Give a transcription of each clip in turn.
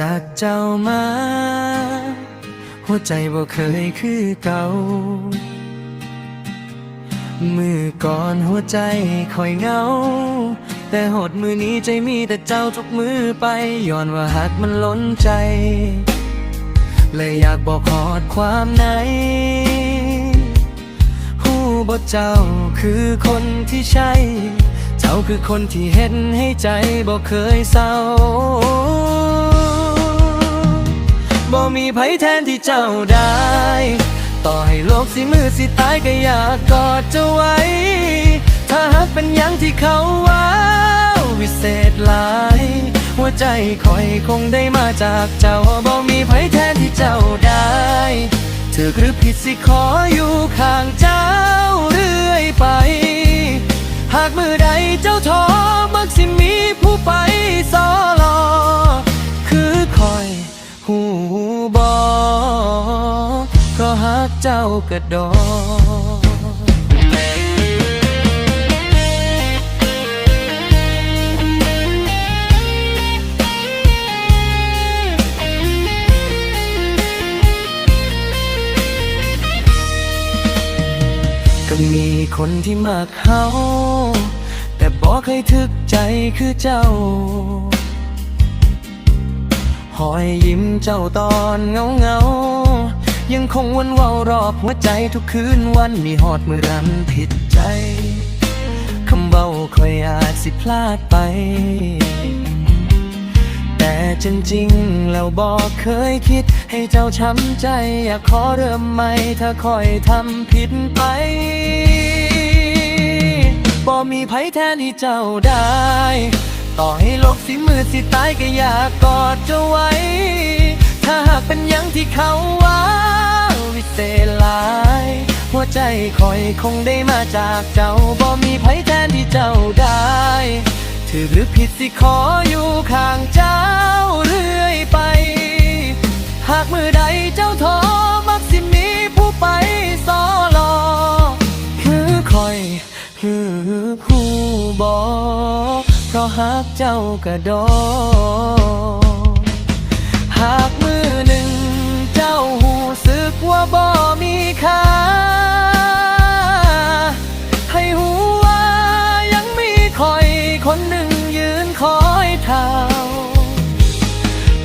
จากเจ้ามา หัวใจบ่เคยคือเก่า มือก่อนหัวใจคอยเงา แต่หดมือนี้ใจมีแต่เจ้าทุกมือไปย้อนว่าหักมันล้นใจ เลยอยากบอกขอดความในหูบ่เจ้าคือคนที่ใช่ เจ้าคือคนที่เห็นให้ใจบ่เคยเศร้าบ่มีไผแทนที่เจ้าได้ ต่อให้โลกสิมือสิตายก็อยากกอดเจ้าไว้ ถ้าหากเป็นอย่างที่เขาว้าววิเศษหลาย หัวใจคอยคงได้มาจากเจ้าบ่มีไผแทนที่เจ้าได้ถือหรือผิดสิขออยู่ข้างเจ้าเรื่อยไป หากมือใดเจ้าท้อมักสิมีผู้ไปสอลอ คือคอยหูบอเพราะหากเจ้ากระดอ ก็มีคนที่มากเขาแต่บอกเคยทึกใจคือเจ้า หอยยิ้มเจ้าตอนเงาเงายังคงวนเว้ารอบหัวใจทุกคืนวันมีหอดมือรันผิดใจ คำเบาคอยอาจสิพลาดไป แต่จริงๆ แล้วบอกเคยคิด ให้เจ้าช้ำใจ อยากขอเริ่มใหม่ถ้าคอยทำผิดไปบ่มีไผแทนที่เจ้าได้ ต่อให้โลกสิมืดสิตายก็อยากกอดเจ้าไว้ ถ้าหากเป็นอย่างที่เขาว่าวิเศษหลาย หัวใจคอยคงได้มาจากเจ้าบ่มีไผแทนที่เจ้าได้ ถือหรือผิดสิขออยู่ข้างเจ้าเรื่อยไป หากมือใดเจ้าท้อมักสิมีผู้ไปสอรอคือคอยคือผู้บอก เพราะหากเจ้ากระดอหากมือหนึ่งเจ้าหูสึกว่าบ่มีค่าให้หูว่ายังมีคอยคนหนึ่ง เท่า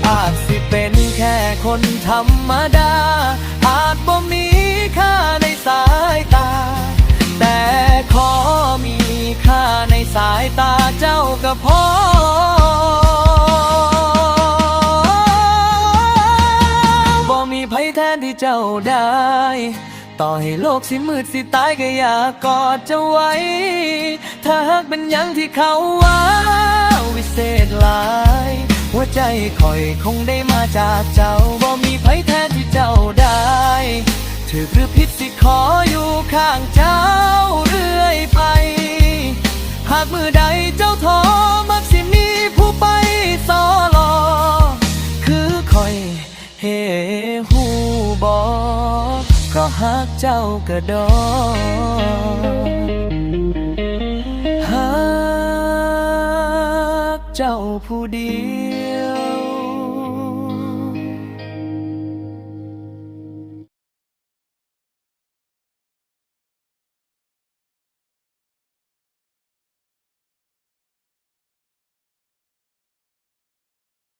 อาจสิเป็นแค่คนธรรมดา อาจบ่มีค่าในสายตา แต่ขอมีค่าในสายตาเจ้าก็พอบ่มีไผแทนที่เจ้าได้ต่อให้โลกสิมืดสิตายก็อยากกอดเจ้าไว้ ถ้าหากเป็นอย่างที่เขาว่าวิเศษ หลาย หัวใจคอยคงได้มาจากเจ้าบ่มีไผแทนที่เจ้าได้ ถือหรือผิดสิขออยู่ข้างเจ้าเรื่อยไป หากมือใดเจ้าท้อมักสิมีผู้ไปสอรอคือคอยเฮหูบอกเพราะหากเจ้ากระดอ เจ้าผู้เดียว